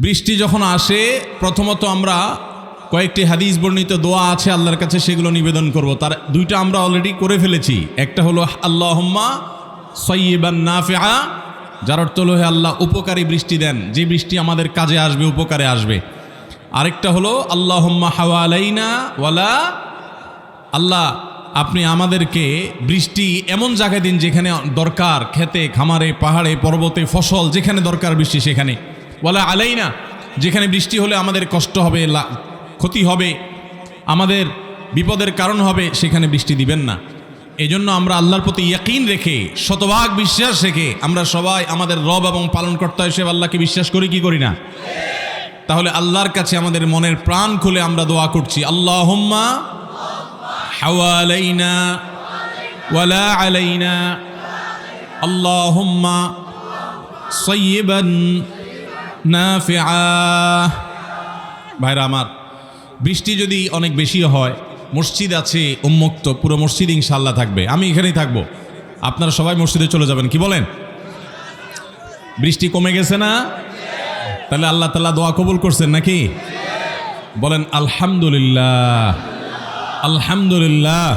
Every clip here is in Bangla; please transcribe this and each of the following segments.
বৃষ্টি যখন আসে, প্রথমত আমরা কয়েকটি হাদিস বর্ণিত দোয়া আছে আল্লাহর কাছে, সেগুলো নিবেদন করব। তার দুইটা আমরা অলরেডি করে ফেলেছি। একটা হলো আল্লাহ আল্লাহম্মা সৈয়বান নাফিআ যার অর্থ হলো আল্লাহ, উপকারী বৃষ্টি দেন। যে বৃষ্টি আমাদের কাজে আসবে, উপকারে আসবে। আরেকটা হলো, আল্লাহম্মা হাওয়া আলাইনা ওয়ালা আল্লাহ, আপনি আমাদেরকে বৃষ্টি এমন জায়গায় দিন যেখানে দরকার খেতে খামারে, পাহাড়ে, পর্বতে, ফসল, যেখানে দরকার বৃষ্টি, সেখানে। বলা আলাই না যেখানে বৃষ্টি হলে আমাদের কষ্ট হবে ক্ষতি হবে, আমাদের বিপদের কারণ হবে, সেখানে বৃষ্টি দিবেন না। এজন্য আমরা আল্লাহর প্রতি ইয়াকিন রেখে, শতভাগ বিশ্বাস রেখে, আমরা সবাই আমাদের রব এবং পালনকর্তা হিসেবে আল্লাহকে বিশ্বাস করি, কি করি না? তাহলে আল্লাহর কাছে আমাদের মনের প্রাণ খুলে আমরা দোয়া করছি আল্লাহ হোম্মা হাওয়ালাইনা ওয়ালা আলাইনা আল্লাহ হোম্মা সৈবন না ভাইরা আমার, বৃষ্টি যদি অনেক বেশি হয়, মসজিদ আছে উন্মুক্ত, পুরো মসজিদ ইনশাল্লাহ থাকবে। আমি এখানেই থাকব। আপনারা সবাই মসজিদে চলে যাবেন, কি বলেন? বৃষ্টি কমে গেছে না? তাহলে আল্লাহ তালা দোয়া কবুল করছেন নাকি? বলেন, আলহামদুলিল্লাহ। আলহামদুলিল্লাহ।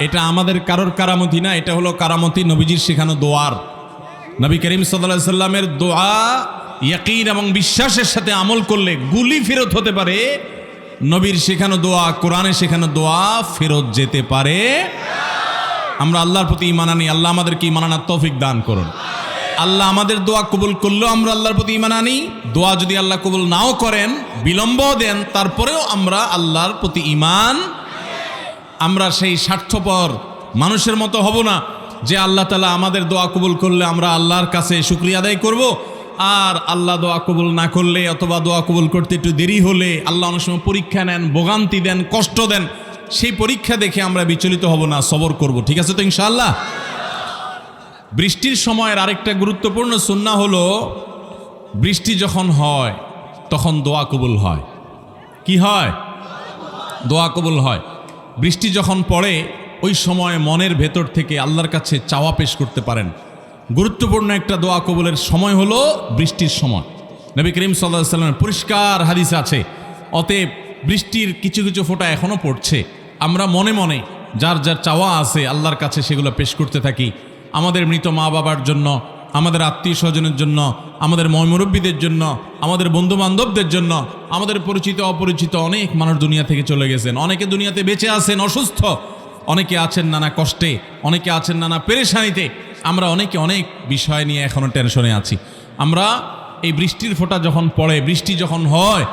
এটা আমাদের কারোর কারামতি না, এটা হলো কারামতি নবীজির শেখানো দোয়ার। নবী করিম সাল্লা সাল্লামের দোয়া ইয়াকিন এবং বিশ্বাসের সাথে আমল করলে গুলি ফেরত হতে পারে। নবীর শেখানো দোয়া কোরআনে শেখানো দোয়া ফেরত যেতে পারে। আমরা আল্লাহর প্রতি ইমান আনি, আল্লাহ আমাদেরকে ইমান আনার তৌফিক দান করুন। আল্লাহ আমাদের দোয়া কবুল করলেও আমরা আল্লাহর প্রতি ইমান আনি। দোয়া যদি আল্লাহ কবুল নাও করেন, বিলম্ব দেন, তারপরেও আমরা আল্লাহর প্রতি ইমান আমরা সেই স্বার্থপর মানুষের মতো হব না যে আল্লাহ তালা আমাদের দোয়া কবুল করলে আমরা আল্লাহর কাছে শুক্রিয়া আদায় করব। আর আল্লাহ দোয়া কবুল না করলে অথবা দোয়া কবুল করতে একটু দেরি হলে আল্লাহ অনেক সময় পরীক্ষা নেন, ভোগান্তি দেন, কষ্ট দেন। সেই পরীক্ষা দেখে আমরা বিচলিত হব না, সবর করব। ঠিক আছে তো ইনশাআল্লাহ? বৃষ্টির সময়ের আরেকটা গুরুত্বপূর্ণ সুন্না হলো, বৃষ্টি যখন হয়, তখন দোয়া কবুল হয়। কি হয়? দোয়া কবুল হয়। বৃষ্টি যখন পড়ে, ওই সময় মনের ভেতর থেকে আল্লাহর কাছে চাওয়া পেশ করতে পারেন। গুরুত্বপূর্ণ একটা দোয়া কবুলের সময় হলো বৃষ্টির সময়। নবী করিম সাল্লাহ সাল্লামের পরিষ্কার হাদিস আছে, অতএব বৃষ্টির কিছু কিছু ফোঁটা এখনও পড়ছে। আমরা মনে মনে যার যার চাওয়া আছে আল্লাহর কাছে সেগুলো পেশ করতে থাকি। আমাদের মৃত মা বাবার জন্য, আমাদের আত্মীয় স্বজনের জন্য, আমাদের ময়মুরব্বীদের জন্য, আমাদের বন্ধু বান্ধবদের জন্য, আমাদের পরিচিত অপরিচিত অনেক মানুষ দুনিয়া থেকে চলে গেছেন। অনেকে দুনিয়াতে বেঁচে আছেন, অসুস্থ। অনেকে আছেন নানা কষ্টে, অনেকে আছেন নানা পেরেশানিতে। আমরা অনেকে অনেক বিষয় নিয়ে এখনও টেনশনে আছি। আমরা এই বৃষ্টির ফোঁটা যখন পড়ে, বৃষ্টি যখন হয়,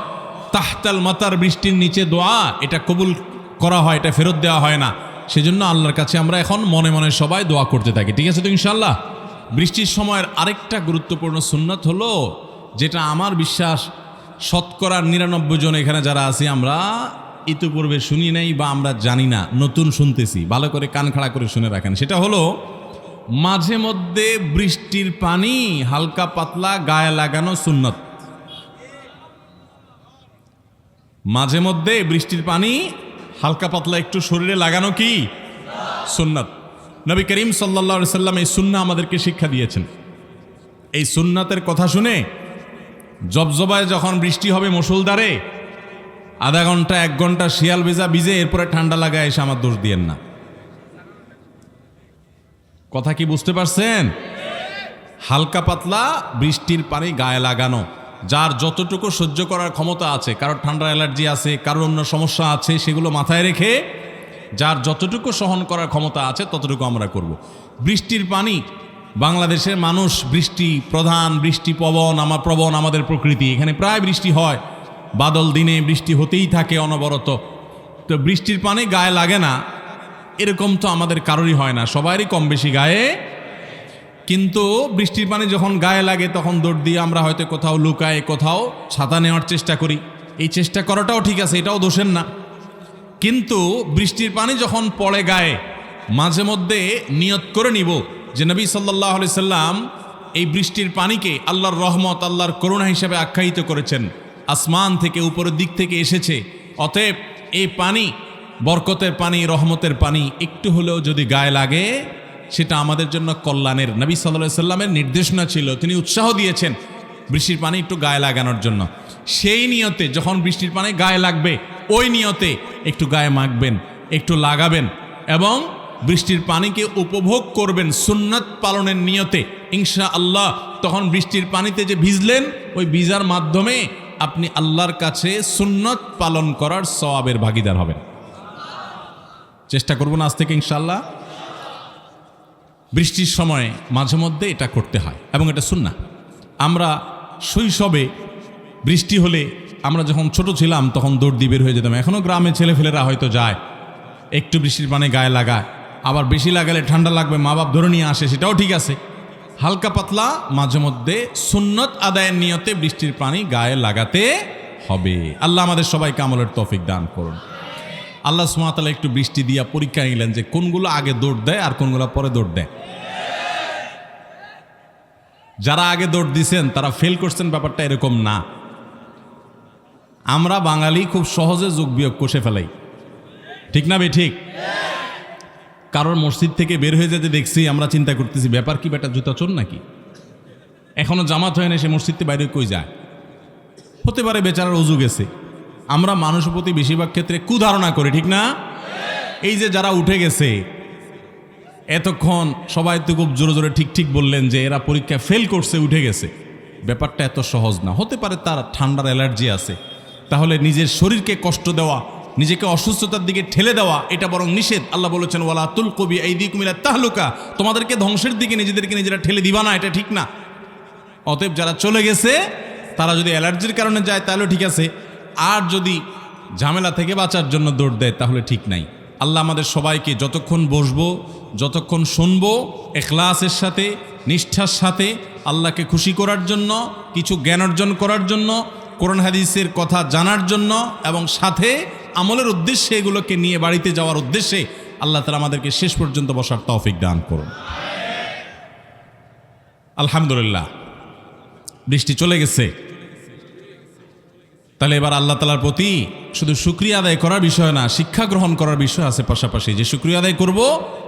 তাহতাল মাতার বৃষ্টির নিচে দোয়া, এটা কবুল করা হয়, এটা ফেরত দেওয়া হয় না। সেজন্য আল্লাহর কাছে আমরা এখন মনে মনে সবাই দোয়া করতে থাকি। ঠিক আছে তো ইনশাল্লাহ বৃষ্টির সময়ের আরেকটা গুরুত্বপূর্ণ সুন্নত হলো, যেটা আমার বিশ্বাস শতকরা নিরানব্বই জন এখানে যারা আছি, আমরা ইতিপূর্বে শুনি নাই বা আমরা জানি না, নতুন শুনতেছি। ভালো করে কান খাড়া করে শুনে রাখেন। সেটা হলো মাঝে মধ্যে বৃষ্টির পানি, হালকা পাতলা, গায়ে লাগানো সুন্নত। মাঝে মধ্যে বৃষ্টির পানি, হালকা পাতলা একটু শরীরে লাগানো কি? সুন্নাত। নবী করিম সাল্লা সাল্লাম এই সুন্না আমাদেরকে শিক্ষা দিয়েছেন। এই সুন্নাতের কথা শুনে জবজবায় যখন বৃষ্টি হবে মুসুলদারে আধা ঘণ্টা, এক ঘণ্টা শিয়াল ভেজা ভিজে এরপরে ঠান্ডা লাগায় এসে আমার দোষ দিয়েন না। কথা কি বুঝতে পারছেন? হালকা পাতলা, বৃষ্টির পানি গায়ে লাগানো। যার যতটুকু সহ্য করার ক্ষমতা আছে, কারোর ঠান্ডা অ্যালার্জি আছে, কারোর অন্য সমস্যা আছে, সেগুলো মাথায় রেখে যার যতটুকু সহন করার ক্ষমতা আছে, ততটুকু আমরা করব। বৃষ্টির পানি, বাংলাদেশের মানুষ বৃষ্টি প্রধান, বৃষ্টি পবন, আমার প্রবণ, আমাদের প্রকৃতি। এখানে প্রায় বৃষ্টি হয়। বাদল দিনে বৃষ্টি হতেই থাকে অনবরত। তো বৃষ্টির পানি গায়ে লাগে না। এরকম তো আমাদের কারোরই হয় না, সবারই কম বেশি গায়ে। কিন্তু বৃষ্টির পানি যখন গায়ে লাগে, তখন দৌড় দিয়ে আমরা হয়তো কোথাও লুকায় কোথাও ছাতা নেওয়ার চেষ্টা করি। এই চেষ্টা করাটাও ঠিক আছে, এটাও দোষের না। কিন্তু বৃষ্টির পানি যখন পড়ে গায়ে, মাঝে মধ্যে নিয়ত করে নিব যে নবী সাল্লাহ আলি সাল্লাম এই বৃষ্টির পানিকে আল্লাহর রহমত, আল্লাহর করুণা হিসেবে আখ্যায়িত করেছেন। আসমান থেকে উপরের দিক থেকে এসেছে। অতএব এই পানি বরকতের পানি, রহমতের পানি একটু হলেও যদি গায়ে লাগে, সেটা আমাদের জন্য কল্যাণের। নবী সাল্লাহ সাল্লামের নির্দেশনা ছিল, তিনি উৎসাহ দিয়েছেন বৃষ্টির পানি একটু গায়ে লাগানোর জন্য। সেই নিয়তে যখন বৃষ্টির পানি গায়ে লাগবে, ওই নিয়তে একটু গায়ে মাখবেন, একটু লাগাবেন এবং বৃষ্টির পানিকে উপভোগ করবেন সুন্নাত পালনের নিয়তে। ইনশা আল্লাহ তখন বৃষ্টির পানিতে যে ভিজলেন, ওই ভিজার মাধ্যমে আপনি আল্লাহর কাছে সুন্নত পালন করার সওয়াবের ভাগিদার হবেন। চেষ্টা করব না আজ থেকে ইনশাল্লাহ বৃষ্টির সময় মাঝে মধ্যে এটা করতে হয় এবং এটা শুন না আমরা শৈশবে বৃষ্টি হলে আমরা যখন ছোট ছিলাম তখন দৌড় দিয়ে বের হয়ে যেতাম। এখনও গ্রামে ছেলেফেলেরা হয়তো যায়, একটু বৃষ্টির পানি গায়ে লাগায়। আবার বেশি লাগালে ঠান্ডা লাগবে মা বাপ ধরে নিয়ে আসে, সেটাও ঠিক আছে। হালকা পাতলা, মাঝে মধ্যে সুন্নত আদায়ের নিয়তে বৃষ্টির পানি গায়ে লাগাতে হবে। আল্লাহ আমাদের সবাইকে আমলের তৌফিক দান করুন। আল্লাহ সুমাতালা একটু বৃষ্টি দিয়া পরীক্ষা নিলেন যে কোনগুলো আগে দৌড় দেয় আর কোনগুলো পরে দৌড় দেয়। যারা আগে দৌড় দিছেন, তারা ফেল করছেন, ব্যাপারটা এরকম না। আমরা বাঙালি খুব সহজে যোগ বিয়োগ কষে ফেলাই। ঠিক না বে ঠিক? কারোর মসজিদ থেকে বের হয়ে যেতে দেখছি, আমরা চিন্তা করতেছি, ব্যাপার কি বেটা, জুতা চোর নাকি? এখনও জামাত হয় না, সে মসজিদ বাইরে কই যায়? হতে পারে বেচারার অজু গেছে। আমরা মানুষের প্রতি বেশিরভাগ ক্ষেত্রে কুধারণা করি, ঠিক না? এই যে যারা উঠে গেছে, এতক্ষণ সবাই তো খুব জোরে জোরে ঠিক ঠিক বললেন যে এরা পরীক্ষা ফেল করছে, উঠে গেছে। ব্যাপারটা এত সহজ না। হতে পারে তার ঠান্ডার অ্যালার্জি আছে। তাহলে নিজের শরীরকে কষ্ট দেওয়া, নিজেকে অসুস্থতার দিকে ঠেলে দেওয়া, এটা বরং নিষেধ। আল্লাহ বলেছেন, ওয়ালা তুল কবি এই দিক মিলা তাহলুকা। তোমাদেরকে ধ্বংসের দিকে নিজেদেরকে নিজেরা ঠেলে দিবা না, এটা ঠিক না। অতএব যারা চলে গেছে, তারা যদি অ্যালার্জির কারণে যায়, তাহলে ঠিক আছে। আর যদি ঝামেলা থেকে বাঁচার জন্য দৌড় দেয়, তাহলে ঠিক নাই। আল্লাহ আমাদের সবাইকে যতক্ষণ বসবো, যতক্ষণ শুনব, এখলাসের সাথে, নিষ্ঠার সাথে, আল্লাহকে খুশি করার জন্য, কিছু জ্ঞান অর্জন করার জন্য, কোরআন হাদিসের কথা জানার জন্য, এবং সাথে আমলের উদ্দেশ্যে এগুলোকে নিয়ে বাড়িতে যাওয়ার উদ্দেশ্যে আল্লাহ তালা আমাদেরকে শেষ পর্যন্ত বসার তৌফিক দান করুন। আলহামদুলিল্লাহ। বৃষ্টি চলে গেছে। তাহলে এবার আল্লাহ তালার প্রতি শুধু সুক্রিয়া আদায় করার বিষয় না, শিক্ষা গ্রহণ করার বিষয় আছে পাশাপাশি। যে সুক্রিয়া আদায় করব,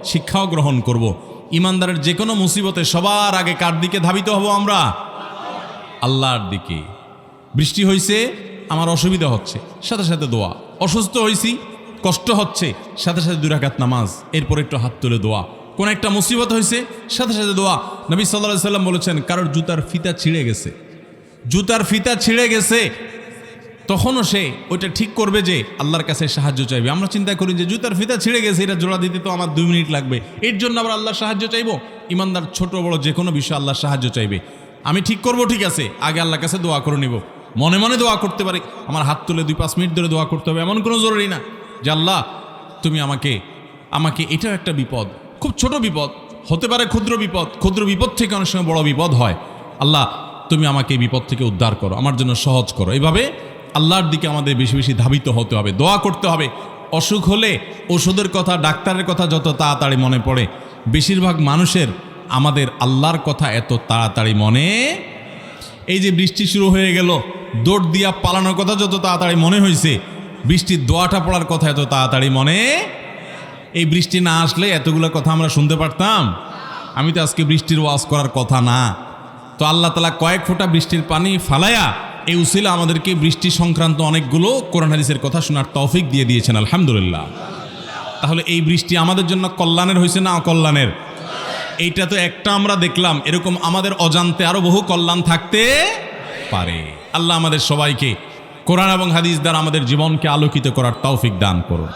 শিক্ষাও গ্রহণ করব। ইমানদারের যে কোনো মুসিবতে সবার আগে কার দিকে ধাবিত হব আমরা? আল্লাহর দিকে। বৃষ্টি হয়েছে আমার অসুবিধা হচ্ছে, সাথে সাথে দোয়া। অসুস্থ হয়েছি কষ্ট হচ্ছে, সাথে সাথে দুরাকাত নামাজ, এরপর একটু হাত তুলে দোয়া। কোন একটা মুসিবত হয়েছে সাথে সাথে দোয়া। নবী সাল্লাহ সাল্লাম বলেছেন, কারোর জুতার ফিতা ছিঁড়ে গেছে। জুতার ফিতা ছিঁড়ে গেছে তখনও সে ওইটা ঠিক করবে যে আল্লাহর কাছে সাহায্য চাইবে। আমরা চিন্তা করি যে জুতার ফিতা ছিঁড়ে গেছে, এটা জোড়া দিতে তো আমার দুই মিনিট লাগবে। এর জন্য আবার আল্লাহর সাহায্য চাইব? ইমানদার, ছোট, বড় যে কোনো বিষয়ে আল্লাহর সাহায্য চাইবে। আমি ঠিক করব, ঠিক আছে। আগে আল্লাহর কাছে দোয়া করে নিব। মনে মনে দোয়া করতে পারি। আমার হাত তুলে দুই, পাঁচ মিনিট ধরে দোয়া করতে হবে। এমন কোনো জরুরি না যে, আল্লাহ, তুমি আমাকে আমাকে এটাও একটা বিপদ। খুব ছোট বিপদ, হতে পারে ক্ষুদ্র বিপদ। ক্ষুদ্র বিপদ থেকে অনেক সময় বড় বিপদ হয়। আল্লাহ, তুমি আমাকে এই বিপদ থেকে উদ্ধার করো। আমার জন্য সহজ করো। এইভাবে আল্লাহর দিকে আমাদের বেশি বেশি ধাবিত হতে হবে, দোয়া করতে হবে। অসুখ হলে ওষুধের কথা, ডাক্তারের কথা যত তাড়াতাড়ি মনে পড়ে, বেশিরভাগ মানুষের আমাদের আল্লাহর কথা এত তাড়াতাড়ি মনে এই যে বৃষ্টি শুরু হয়ে গেল, দৌড় দিয়া পালানোর কথা যত তাড়াতাড়ি মনে হয়েছে বৃষ্টির দোয়াটা পড়ার কথা এত তাড়াতাড়ি মনে এই বৃষ্টি না আসলে এতগুলো কথা আমরা শুনতে পারতাম। আমি তো আজকে বৃষ্টির ওয়াজ করার কথা না। তো আল্লাহ তালা কয়েক ফোঁটা বৃষ্টির পানি ফালায়া এই উসিলা আমাদেরকে বৃষ্টি সংক্রান্ত অনেকগুলো কোরআন হাদিসের কথা শোনার তৌফিক দিয়ে দিয়েছেন, আলহামদুলিল্লাহ। তাহলে এই বৃষ্টি আমাদের জন্য কল্যাণের হয়েছে না অকল্যাণের? এইটা তো একটা আমরা দেখলাম, এরকম আমাদের অজান্তে আরও বহু কল্যাণ থাকতে পারে। আল্লাহ আমাদের সবাইকে কোরআন এবং হাদিস দ্বারা আমাদের জীবনকে আলোকিত করার তৌফিক দান করুন।